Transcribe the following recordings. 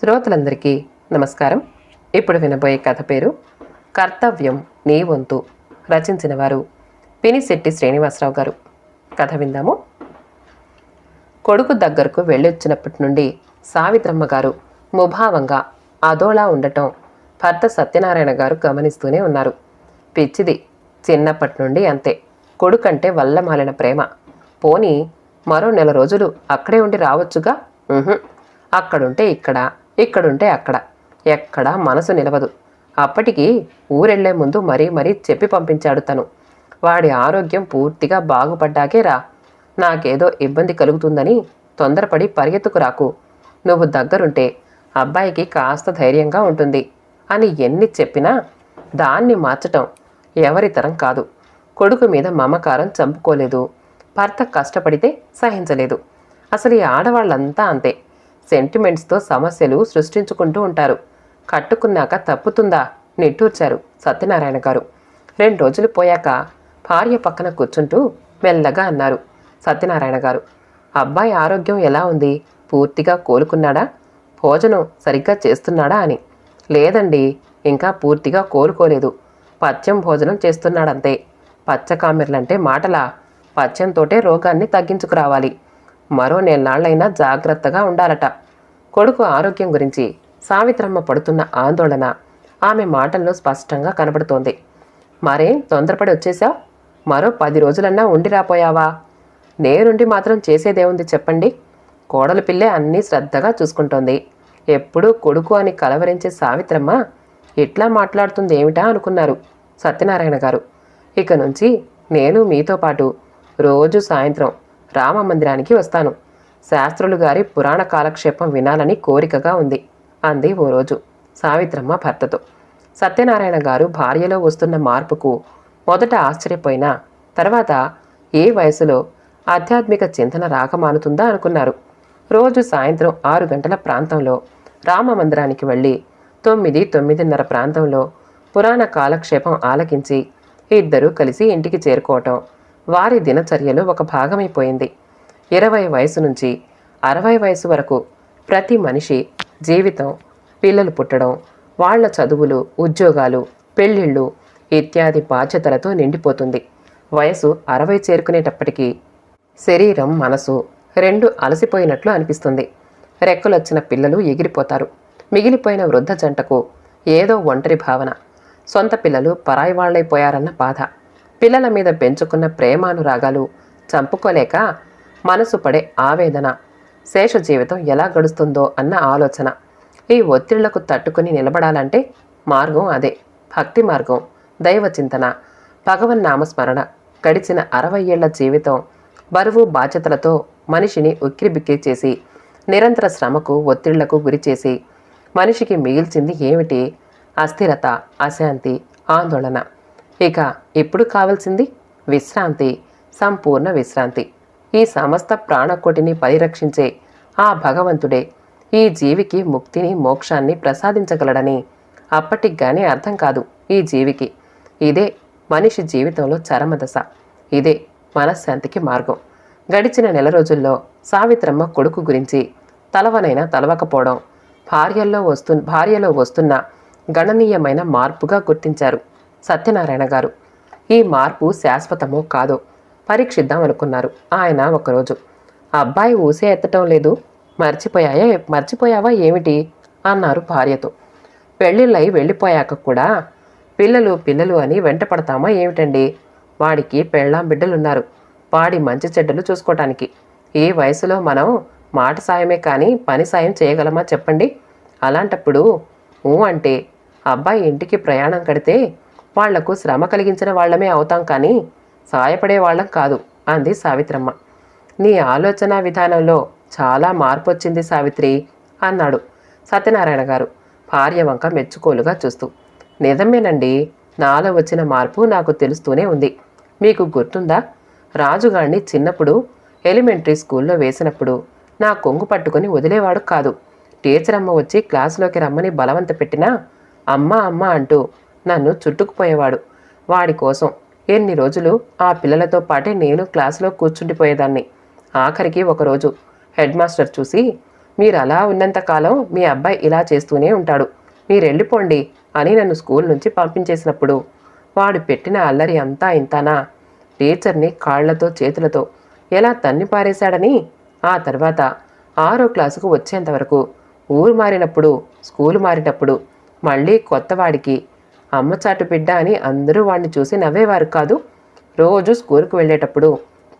శ్రోతలందరికీ నమస్కారం. ఇప్పుడు వినబోయే కథ పేరు కర్తవ్యం నీ వంతు రచించిన వారు పినిశెట్టి శ్రీనివాసరావు గారు. కథ విందాము. కొడుకు దగ్గరకు వెళ్ళొచ్చినప్పటి నుండి సావిత్రమ్మ గారు ముభావంగా అదోలా ఉండటం భర్త సత్యనారాయణ గారు గమనిస్తూనే ఉన్నారు. పిచ్చిది చిన్నప్పటి నుండి అంతే. కొడుకంటే వల్లమాలిన ప్రేమ. పోనీ మరో నెల రోజులు అక్కడే ఉండి రావచ్చుగా? అక్కడుంటే ఇక్కడ ఇక్కడుంటే అక్కడ. ఎక్కడా మనసు నిలవదు. అప్పటికి ఊరెళ్ళే ముందు మరీ మరీ చెప్పి పంపించాడు తను. వాడి ఆరోగ్యం పూర్తిగా బాగుపడ్డాకే రా. నాకేదో ఇబ్బంది కలుగుతుందని తొందరపడి పరిగెత్తుకు రాకు. నువ్వు దగ్గరుంటే అబ్బాయికి కాస్త ధైర్యంగా ఉంటుంది. అని ఎన్ని చెప్పినా దాన్ని మార్చటం ఎవరితరం కాదు. కొడుకు మీద మమకారం చంపుకోలేదు. భర్త కష్టపడితే సహించలేదు. అసలు ఈ ఆడవాళ్ళంతా అంతే. సెంటిమెంట్స్తో సమస్యలు సృష్టించుకుంటూ ఉంటారు. కట్టుకున్నాక తప్పుతుందా? నిట్టూర్చారు సత్యనారాయణ గారు. రెండు రోజులు పోయాక భార్య పక్కన కూర్చుంటూ మెల్లగా అన్నారు సత్యనారాయణ గారు. అబ్బాయి ఆరోగ్యం ఎలా ఉంది? పూర్తిగా కోలుకున్నాడా? భోజనం సరిగ్గా చేస్తున్నాడా అని. లేదండి ఇంకా పూర్తిగా కోలుకోలేదు. పచ్చం భోజనం చేస్తున్నాడంతే. పచ్చకామెర్లంటే మాటలా. పచ్చంతోటే రోగాన్ని తగ్గించుకురావాలి. మరో నెల్లాళ్ళైనా జాగ్రత్తగా ఉండాలట. కొడుకు ఆరోగ్యం గురించి సావిత్రమ్మ పడుతున్న ఆందోళన ఆమె మాటల్లో స్పష్టంగా కనబడుతోంది. మరేం తొందరపడి వచ్చేశావు? మరో పది రోజులన్నా ఉండి రాపోయావా? నేరుండి మాత్రం చేసేదేముంది చెప్పండి. కోడలు పిల్లే అన్నీ శ్రద్ధగా చూసుకుంటోంది. ఎప్పుడూ కొడుకు అని కలవరించే సావిత్రమ్మ ఇట్లా మాట్లాడుతుంది ఏమిటా అనుకున్నారు సత్యనారాయణ గారు. ఇక నుంచి నేను మీతో పాటు రోజు సాయంత్రం రామ మందిరానికి వస్తాను. శాస్త్రులు గారి పురాణ కాలక్షేపం వినాలని కోరికగా ఉంది అంది ఓ రోజు సావిత్రమ్మ భర్తతో. సత్యనారాయణ గారు భార్యలో వస్తున్న మార్పుకు మొదట ఆశ్చర్యపోయినా తర్వాత ఏ వయసులో ఆధ్యాత్మిక చింతన రాకమానుతుందా అనుకున్నారు. రోజు సాయంత్రం ఆరు గంటల ప్రాంతంలో రామ మందిరానికి వెళ్ళి తొమ్మిది తొమ్మిదిన్నర ప్రాంతంలో పురాణ కాలక్షేపం ఆలకించి ఇద్దరూ కలిసి ఇంటికి చేరుకోవటం వారి దినచర్యలో ఒక భాగమైపోయింది. ఇరవై వయసు నుంచి అరవై వయసు వరకు ప్రతి మనిషి జీవితం పిల్లలు పుట్టడం వాళ్ళ చదువులు ఉద్యోగాలు పెళ్ళిళ్ళు ఇత్యాది బాధ్యతలతో నిండిపోతుంది. వయసు అరవై చేరుకునేటప్పటికీ శరీరం మనసు రెండు అలసిపోయినట్లు అనిపిస్తుంది. రెక్కలొచ్చిన పిల్లలు ఎగిరిపోతారు. మిగిలిపోయిన వృద్ధ జంటకు ఏదో ఒంటరి భావన. సొంత పిల్లలు పరాయి వాళ్ళైపోయారన్న బాధ. పిల్లల మీద పెంచుకున్న ప్రేమానురాగాలు చంపుకోలేక మనసు పడే ఆవేదన. శేష జీవితం ఎలా గడుస్తుందో అన్న ఆలోచన. ఈ ఒత్తిళ్ళకు తట్టుకుని నిలబడాలంటే మార్గం అదే. భక్తి మార్గం దైవ చింతన భగవన్నామస్మరణ గడిచిన అరవై ఏళ్ళ జీవితం బరువు బాధ్యతలతో మనిషిని ఉక్కిరిబిక్కిరి చేసి నిరంతర శ్రమకు ఒత్తిళ్ళకు గురిచేసి మనిషికి మిగిల్చింది ఏమిటి? అస్థిరత అశాంతి ఆందోళన. ఇక ఇప్పుడు కావాల్సింది విశ్రాంతి సంపూర్ణ విశ్రాంతి. ఈ సమస్త ప్రాణకోటిని పరిరక్షించే ఆ భగవంతుడే ఈ జీవికి ముక్తిని మోక్షాన్ని ప్రసాదించగలడని అప్పటికి కానీ అర్థం కాదు ఈ జీవికి. ఇదే మనిషి జీవితంలో చరమదశ. ఇదే మనశ్శాంతికి మార్గం. గడిచిన నెల రోజుల్లో సావిత్రమ్మ కొడుకు గురించి తలవనైనా తలవకపోవడం భార్యల్లో వస్తు భార్యలో వస్తున్న గణనీయమైన మార్పుగా గుర్తించారు. సత్యనారాయణ గారు. ఈ మార్పు శాశ్వతమో కాదో పరీక్షిద్దాం అనుకున్నారు. ఆయన ఒకరోజు అబ్బాయి ఊసే ఎత్తటం లేదు. మర్చిపోయాయా? మర్చిపోయావా ఏమిటి? అన్నారు భార్యతో. పెళ్ళిళ్ళై వెళ్ళిపోయాక కూడా పిల్లలు పిల్లలు అని వెంట పడతామా ఏమిటండి? వాడికి పెళ్ళాం బిడ్డలున్నారు. వాడి మంచి చెడ్డలు చూసుకోవటానికి ఈ వయసులో మనం మాట సాయమే కానీ పని సాయం చేయగలమా చెప్పండి? అలాంటప్పుడు ఊ అంటే అబ్బాయి ఇంటికి ప్రయాణం కడితే వాళ్ళకు శ్రమ కలిగించిన వాళ్ళమే అవుతాం కానీ సాయపడే వాళ్ళం కాదు అంది సావిత్రమ్మ. నీ ఆలోచన విధానంలో చాలా మార్పు వచ్చింది సావిత్రి అన్నాడు సత్యనారాయణ గారు భార్య వంక మెచ్చుకోలుగా చూస్తూ. నిజమేనండి నాలో వచ్చిన మార్పు నాకు తెలుస్తూనే ఉంది. మీకు గుర్తుందా? రాజుగాడిని చిన్నప్పుడు ఎలిమెంటరీ స్కూల్లో వేసినప్పుడు నా కొంగు పట్టుకొని వదిలేవాడు కాదు. టీచర్ అమ్మ వచ్చి క్లాసులోకి రమ్మని బలవంత పెట్టినా అమ్మ అమ్మ అంటూ నన్ను చుట్టుకుపోయేవాడు. వాడి కోసం ఎన్ని రోజులు ఆ పిల్లలతో పాటే నేను క్లాసులో కూర్చుండిపోయేదాన్ని. ఆఖరికి ఒకరోజు హెడ్ మాస్టర్ చూసి మీరు అలా ఉన్నంతకాలం మీ అబ్బాయి ఇలా చేస్తూనే ఉంటాడు. మీరు వెళ్ళిపోండి అని నన్ను స్కూల్ నుంచి పంపించేసినప్పుడు వాడు పెట్టిన అల్లరి అంతా ఇంతానా? టీచర్ని కాళ్ళతో చేతులతో ఎలా తన్ని పారేశాడని? ఆ తర్వాత ఆరో క్లాసుకు వచ్చేంతవరకు ఊరు మారినప్పుడు స్కూలు మారినప్పుడు మళ్ళీ కొత్తవాడికి అమ్మచాటు బిడ్డ అని అందరూ వాడిని చూసి నవ్వేవారు కాదు. రోజు స్కూల్కు వెళ్ళేటప్పుడు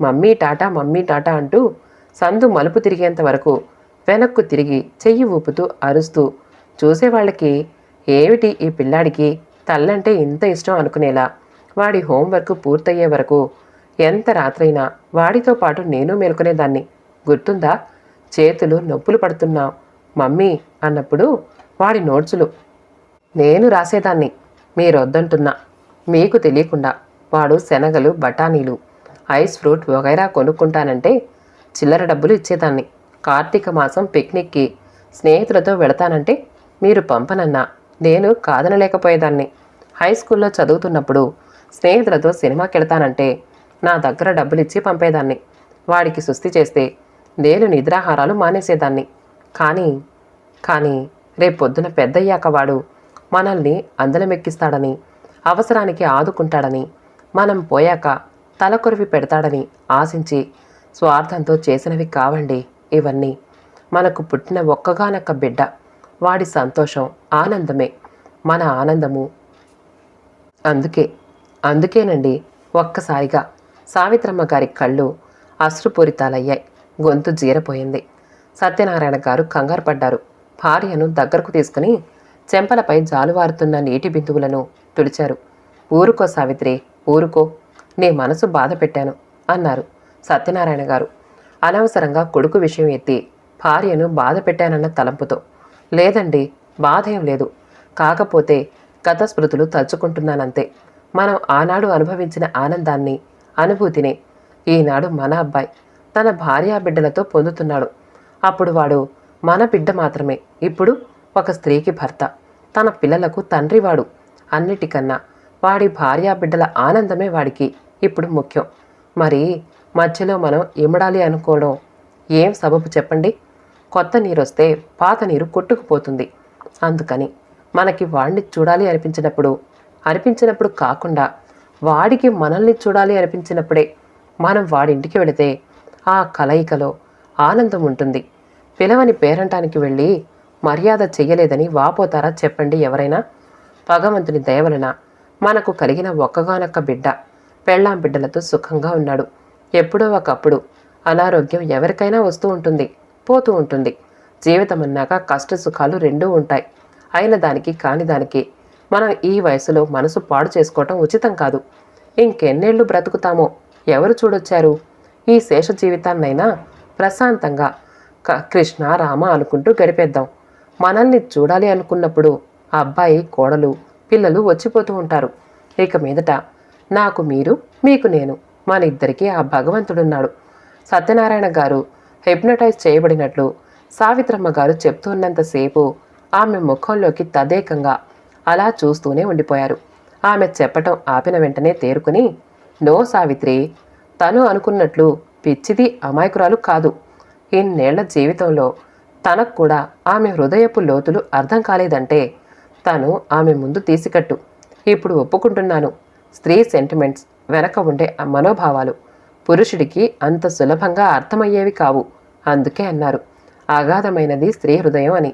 మమ్మీ టాటా మమ్మీ టాటా అంటూ సందు మలుపు తిరిగేంత వరకు వెనక్కు తిరిగి చెయ్యి ఊపుతూ అరుస్తూ చూసేవాళ్ళకి ఏమిటి ఈ పిల్లాడికి? తల్లంటే ఇంత ఇష్టం అనుకునేలా వాడి హోంవర్క్ పూర్తయ్యే వరకు ఎంత రాత్రైనా వాడితో పాటు నేను మేల్కొనేదాన్ని. గుర్తుందా? చేతులు నొప్పులు పడుతున్నా మమ్మీ అన్నప్పుడు వాడి నోట్సులు నేను రాసేదాన్ని. మీరొద్దంటున్నా. మీకు తెలియకుండా వాడు శనగలు బఠానీలు ఐస్ ఫ్రూట్ వగైరా కొనుక్కుంటానంటే చిల్లర డబ్బులు ఇచ్చేదాన్ని. కార్తీక మాసం పిక్నిక్కి స్నేహితులతో వెళతానంటే మీరు పంపనన్నా. నేను కాదనలేకపోయేదాన్ని. హై స్కూల్లో చదువుతున్నప్పుడు స్నేహితులతో సినిమాకి వెళ్తానంటే నా దగ్గర డబ్బులు ఇచ్చి పంపేదాన్ని. వాడికి సుస్థి చేస్తే నేను నిద్రాహారాలు మానేసేదాన్ని. కానీ కానీ రేపొద్దున పెద్దయ్యాక వాడు మనల్ని అందలమెక్కిస్తాడని అవసరానికి ఆదుకుంటాడని మనం పోయాక తలకొరివి పెడతాడని ఆశించి స్వార్థంతో చేసినవి కావండి ఇవన్నీ. మనకు పుట్టిన ఒక్కగానొక్క బిడ్డ వాడి సంతోషం ఆనందమే మన ఆనందము. అందుకే అందుకేనండి ఒక్కసారిగా సావిత్రమ్మ గారి కళ్ళు అశ్రుపూరితాలయ్యాయి గొంతు జీరపోయింది. సత్యనారాయణ గారు కంగారు పడ్డారు. భార్యను దగ్గరకు తీసుకుని చెంపలపై జాలువారుతున్న నీటి బిందువులను తుడిచారు. ఊరుకో సావిత్రి ఊరుకో. నీ మనసు బాధ పెట్టాను అన్నారు సత్యనారాయణ గారు. అనవసరంగా కొడుకు విషయం ఎత్తి భార్యను బాధ పెట్టానన్న తలంపుతో. లేదండి బాధ ఏం లేదు. కాకపోతే గత స్మృతులు తలుచుకుంటున్నానంతే. మనం ఆనాడు అనుభవించిన ఆనందాన్ని అనుభూతిని ఈనాడు మన అబ్బాయి తన భార్యా బిడ్డలతో పొందుతున్నాడు. అప్పుడు వాడు మన బిడ్డ మాత్రమే. ఇప్పుడు ఒక స్త్రీకి భర్త. తన పిల్లలకు తండ్రివాడు. అన్నిటికన్నా వాడి భార్యా బిడ్డల ఆనందమే వాడికి ఇప్పుడు ముఖ్యం. మరి మధ్యలో మనం ఇమడాలి అనుకోవడం? ఏం సబబు చెప్పండి? కొత్త నీరు వస్తే పాత నీరు కొట్టుకుపోతుంది. అందుకని మనకి వాడిని చూడాలి అనిపించినప్పుడు అనిపించినప్పుడు కాకుండా వాడికి మనల్ని చూడాలి అనిపించినప్పుడే మనం వాడింటికి వెళితే ఆ కలయికలో ఆనందం ఉంటుంది. పిలవని పేరంటానికి వెళ్ళి మర్యాద చెయ్యలేదని వాపోతారా చెప్పండి ఎవరైనా? భగవంతుని దయవలన మనకు కలిగిన ఒక్కగానొక్క బిడ్డ పెళ్ళాం బిడ్డలతో సుఖంగా ఉన్నాడు. ఎప్పుడో ఒకప్పుడు అనారోగ్యం ఎవరికైనా వస్తూ ఉంటుంది పోతూ ఉంటుంది. జీవితం అన్నాక కష్ట సుఖాలు రెండూ ఉంటాయి. అయిన దానికి కాని దానికి మనం ఈ వయసులో మనసు పాడు చేసుకోవటం ఉచితం కాదు. ఇంకెన్నేళ్ళు బ్రతుకుతామో ఎవరు చూడొచ్చారు? ఈ శేష జీవితాన్నైనా ప్రశాంతంగా క- కృష్ణ రామ అనుకుంటూ గడిపేద్దాం. మనల్ని చూడాలి అనుకున్నప్పుడు ఆ అబ్బాయి కోడలు పిల్లలు వచ్చిపోతూ ఉంటారు. ఇక మీదట నాకు మీరు మీకు నేను మన ఇద్దరికీ ఆ భగవంతుడున్నాడు. సత్యనారాయణ గారు హిప్నటైజ్ చేయబడినట్లు సావిత్రమ్మ గారు చెప్తున్నంతసేపు ఆమె ముఖంలోకి తదేకంగా అలా చూస్తూనే ఉండిపోయారు. ఆమె చెప్పటం ఆపిన వెంటనే తేరుకుని నో సావిత్రి తను అనుకున్నట్లు పిచ్చిది అమాయకురాలు కాదు. ఇన్నేళ్ళ జీవితంలో తనకు కూడా ఆమె హృదయపు లోతులు అర్థం కాలేదంటే తను ఆమె ముందు తీసికట్టు. ఇప్పుడు ఒప్పుకుంటున్నాను. స్త్రీ సెంటిమెంట్స్ వెనక ఉండే మనోభావాలు పురుషుడికి అంత సులభంగా అర్థమయ్యేవి కావు. అందుకే అన్నారు. అగాధమైనది స్త్రీ హృదయం అని.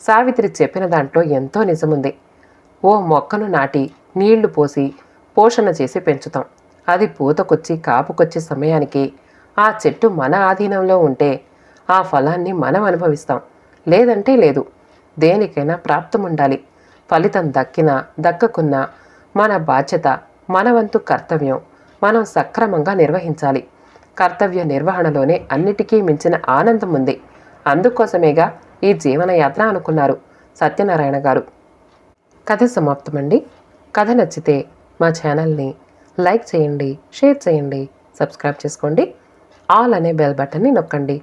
సావిత్రి చెప్పిన దాంట్లో ఎంతో నిజముంది. ఓ మొక్కను నాటి నీళ్ళు పోసి పోషణ చేసి పెంచుతాం. అది పూతకొచ్చి కాపుకొచ్చే సమయానికి ఆ చెట్టు మన ఆధీనంలో ఉంటే ఆ ఫలాన్ని మనం అనుభవిస్తాం. లేదంటే లేదు. దేనికైనా ప్రాప్తం ఉండాలి. ఫలితం దక్కినా దక్కకున్నా మన బాధ్యత మన వంతు కర్తవ్యం మనం సక్రమంగా నిర్వహించాలి. కర్తవ్య నిర్వహణలోనే అన్నిటికీ మించిన ఆనందం ఉంది. అందుకోసమేగా ఈ జీవనయాత్ర అనుకున్నారు సత్యనారాయణ గారు. కథ సమాప్తమండి. కథ నచ్చితే మా ఛానల్ని లైక్ చేయండి షేర్ చేయండి సబ్స్క్రైబ్ చేసుకోండి. ఆల్ అనే బెల్ బటన్ని నొక్కండి.